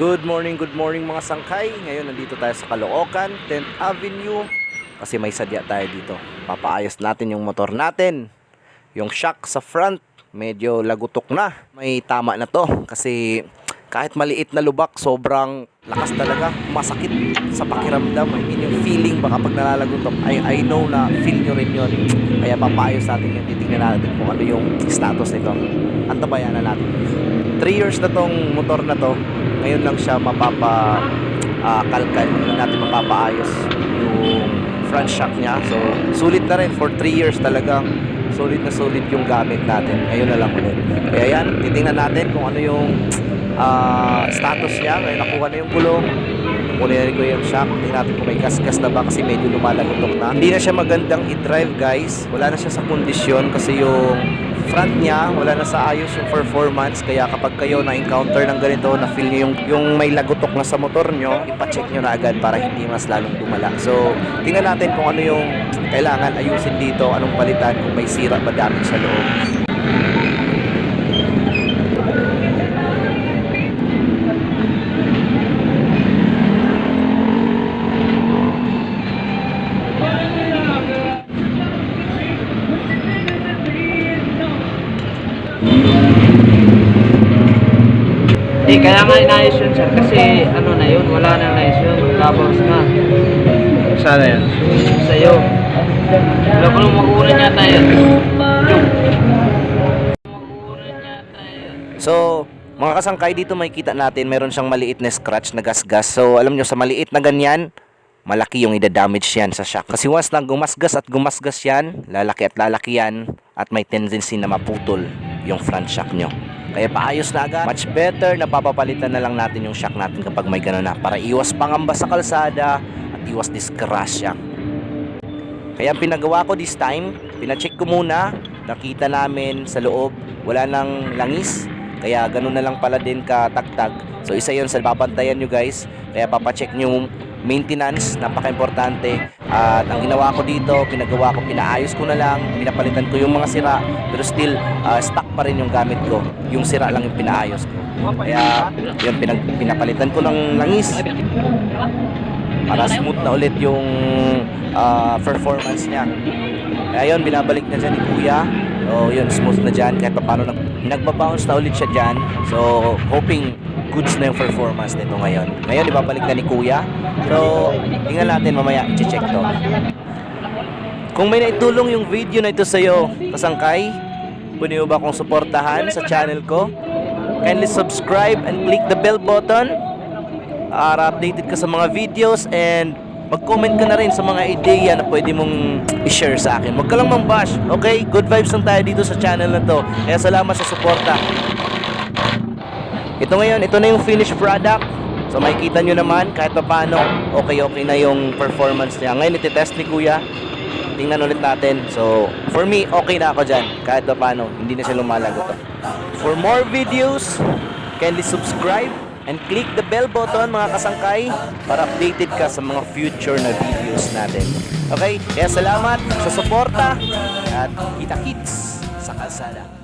Good morning, good morning mga sangkay. Ngayon nandito tayo sa Caloocan, 10th Avenue. Kasi may sadya tayo dito. Papaayos natin yung motor natin. Yung shock sa front, medyo lagutok na. May tama na to kasi kahit maliit na lubak, sobrang lakas talaga. Masakit sa pakiramdam. I mean, yung feeling baka pag nalalagutok, I, I know na feel nyo rin yun. Kaya papaayos natin yung titingnan natin kung ano yung status nito. Antabayanan natin. 3 years na tong motor na to. Ngayon lang siya mapapa ah, kalkal. Ngayon natin mapapaayos yung front shock niya. So, sulit na rin for 3 years talagang solid na solid yung gamit natin. Ngayon na lang ulit. Kaya yan, titingnan natin kung ano yung ah, status niya. Ngayon nakuha na yung gulong. Kunin ko yung shock. Tingnan natin kung may gas-gas na ba kasi medyo lumalagotok na. Hindi na siya magandang i-drive guys. Wala na siya sa kondisyon kasi yung front niya, wala na sa ayos yung performance. Kaya kapag kayo na-encounter ng ganito, na feel niyo yung, yung may lagotok na sa motor nyo, ipacheck nyo na agad para hindi mas lalong lumala. So, tingnan natin kung ano yung kailangan ayusin dito, anong palitan, kung may sira ba damage sa loob. Kaya nga inayos yun sir kasi ano na yun, wala na na yun, tapos na. Sana yan? Sa'yo. Wala ko nung. Makunan yata yun. So, mga kasangkay dito makikita natin meron siyang maliit na scratch na gasgas. So, alam nyo sa maliit na ganyan, malaki yung idadamage yan sa shock. Kasi once na gumasgas at gumasgas yan, lalaki at lalaki yan at may tendency na maputol yung front shock nyo. Kaya paayos na agad. Much better na papapalitan na lang natin yung shock natin kapag may gano'n na para iwas pangamba sa kalsada at iwas disgrasya. Kaya pinagawa ko this time, pinacheck ko muna, nakita namin sa loob, wala nang langis. Kaya ganun na lang pala din katagtag. So isa yon sa papantayan nyo guys. Kaya papacheck nyo maintenance, napaka-importante. At ang ginawa ko dito, pinagawa ko, pinaayos ko na lang, pinapalitan ko yung mga sira, pero still, ah, stock pa rin yung gamit ko. Yung sira lang yung pinaayos ko. Kaya, yun, pinag, pinapalitan ko ng langis para smooth na ulit yung ah, performance niya. Kaya yun, binabalik na dyan ni Kuya. So yun, smooth na dyan. Kahit pa paano nag, nagbabounce na ulit siya dyan. So hoping goods na yung performance nito ngayon. Ngayon, ibabalik na ni Kuya. So, tingnan natin mamaya, i-check to. Kung may naitulong yung video na ito sa'yo, kasangkay, pwede mo ba akong suportahan sa channel ko? Kindly subscribe and click the bell button para updated ka sa mga videos and mag-comment ka na rin sa mga ideya na pwede mong i-share sa akin. Huwag ka lang mang-bash, okay? Good vibes lang tayo dito sa channel na to. Kaya salamat sa suporta. Ito ngayon, ito na yung finished product. So makikita nyo naman kahit pa paano, okay-okay na yung performance niya. Ngayon, iti-test ni Kuya. Tingnan ulit natin. So, for me, okay na ako dyan. Kahit pa paano, hindi na siya lumalagot. For more videos, kindly subscribe and click the bell button mga kasangkay para updated ka sa mga future na videos natin. Okay? Kaya salamat sa suporta at kita-kits sa kalsada.